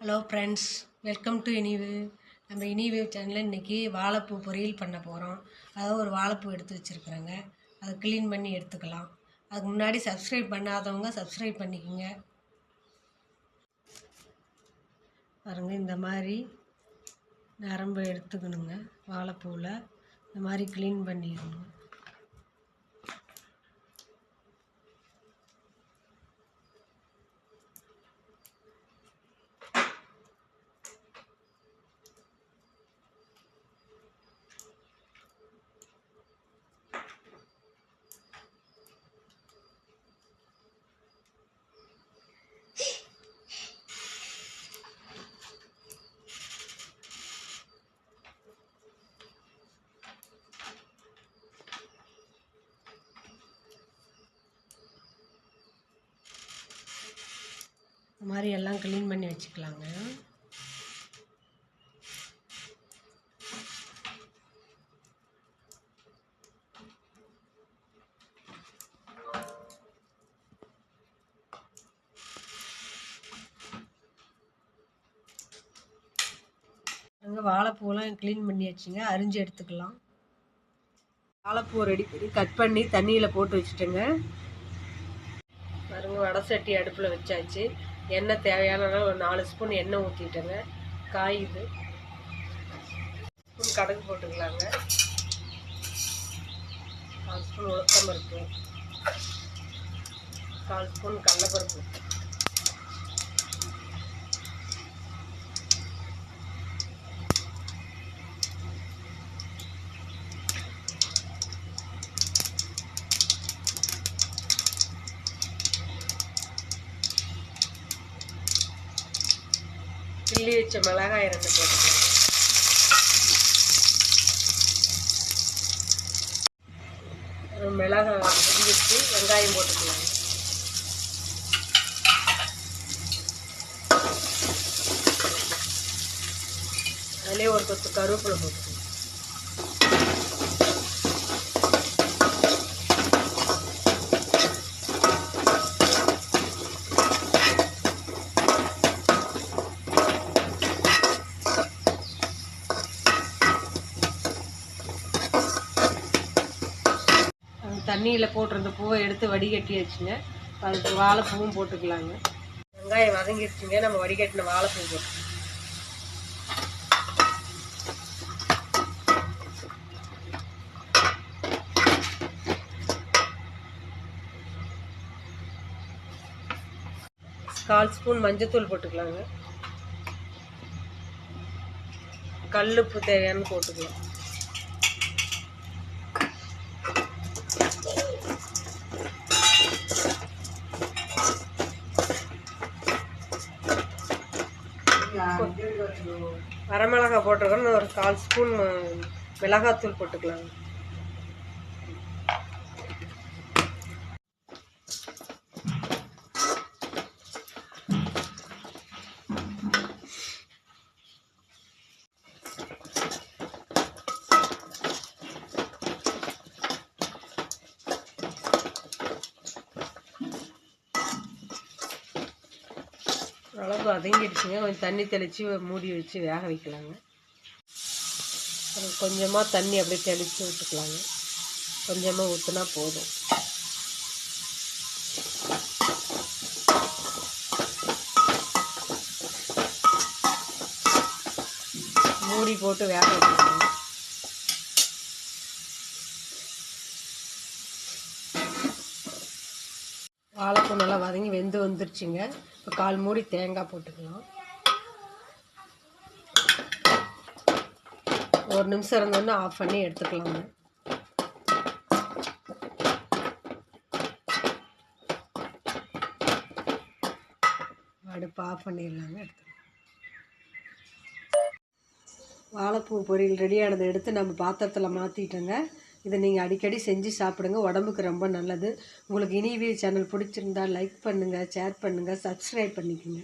Hello friends welcome to இனிவு நம்ம இனிவு சேனலில் இன்றைக்கி வாழைப்பூ பொரியல் பண்ண போகிறோம் அதாவது ஒரு வாழைப்பூ எடுத்து வச்சுருக்குறேங்க. அதை க்ளீன் பண்ணி எடுத்துக்கலாம். அதுக்கு முன்னாடி சப்ஸ்கிரைப் பண்ணாதவங்க சப்ஸ்கிரைப் பண்ணிக்கோங்க. பாருங்க இந்த மாதிரி நரம்பு எடுத்துக்கணுங்க வாழைப்பூவில் இந்த மாதிரி க்ளீன் பண்ணிடணும் இந்த மாதிரி எல்லாம் க்ளீன் பண்ணி வச்சுக்கலாங்க. அங்கே வாழைப்பூலாம் க்ளீன் பண்ணி வச்சுங்க அரிஞ்சு எடுத்துக்கலாம். வாழைப்பூ ரெடி பண்ணி கட் பண்ணி தண்ணியில் போட்டு வச்சுட்டேங்க. பாருங்க வடை சட்டி அடுப்பில் வச்சாச்சு. எண்ணெய் தேவையான அளவு ஒரு நாலு ஸ்பூன் எண்ணெய் ஊற்றிட்டேங்க காயுது. ஸ்பூன் கடுகு போட்டுக்கலாங்க. கால் ஸ்பூன் உளுத்தம்பருப்பு. கால் ஸ்பூன் கடலப்பருப்பு. கிள்ளி வச்ச மிளகாய் ரெண்டு போட்டுக்கலாம் ஒரு மிளகாய் வச்சு வெங்காயம் போட்டுக்கலாம் அதிலே ஒரு கொத்து கருவேப்பிலை போட்டுக்கலாம் தண்ணியில் போட்டிருந்த பூவை எடுத்து வடிகட்டி வச்சுங்க அதுக்கு வாழைப்பூவும் போட்டுக்கலாங்க. வெங்காயம் வதங்கிடுச்சுங்க நம்ம வடிகட்டின வாழைப்பூ போட்டு கால் ஸ்பூன் மஞ்சத்தூள் போட்டுக்கலாங்க. கல்லுப்பு தேவையானு போட்டுக்கலாம். வரமிளகா போட்டிருக்கோம் ஒரு கால் ஸ்பூன் மிளகாத்தூள் போட்டுக்கலாங்க. அளவு வதங்கிடுச்சுங்க கொஞ்சம் தண்ணி தெளித்து மூடி வச்சு வேக வைக்கலாங்க. அப்புறம் கொஞ்சமாக தண்ணி அப்படியே தெளித்து விட்டுக்கலாங்க கொஞ்சமாக ஊற்றுனா போதும். மூடி போட்டு வேக வைக்கலாங்க. வாழைப்பூ நல்லா வதங்கி வெந்து வந்துருச்சுங்க. இப்போ கால் மூடி தேங்காய் போட்டுக்கலாம். ஒரு நிமிஷம் இருந்தோன்னே ஆஃப் பண்ணி எடுத்துக்கலாங்க. அடுப்பு ஆஃப் பண்ணிடலாங்க எடுத்துக்கலாம். வாழைப்பூ பொரியல் ரெடியானதை எடுத்து நம்ம பாத்திரத்தில் மாற்றிட்டோங்க இதை நீங்கள் அடிக்கடி செஞ்சு சாப்பிடுங்க. உடம்புக்கு ரொம்ப நல்லது. உங்களுக்கு இனிவி சேனல் பிடிச்சிருந்தா லைக் பண்ணுங்கள் ஷேர் பண்ணுங்கள் சப்ஸ்கிரைப் பண்ணிக்கோங்க.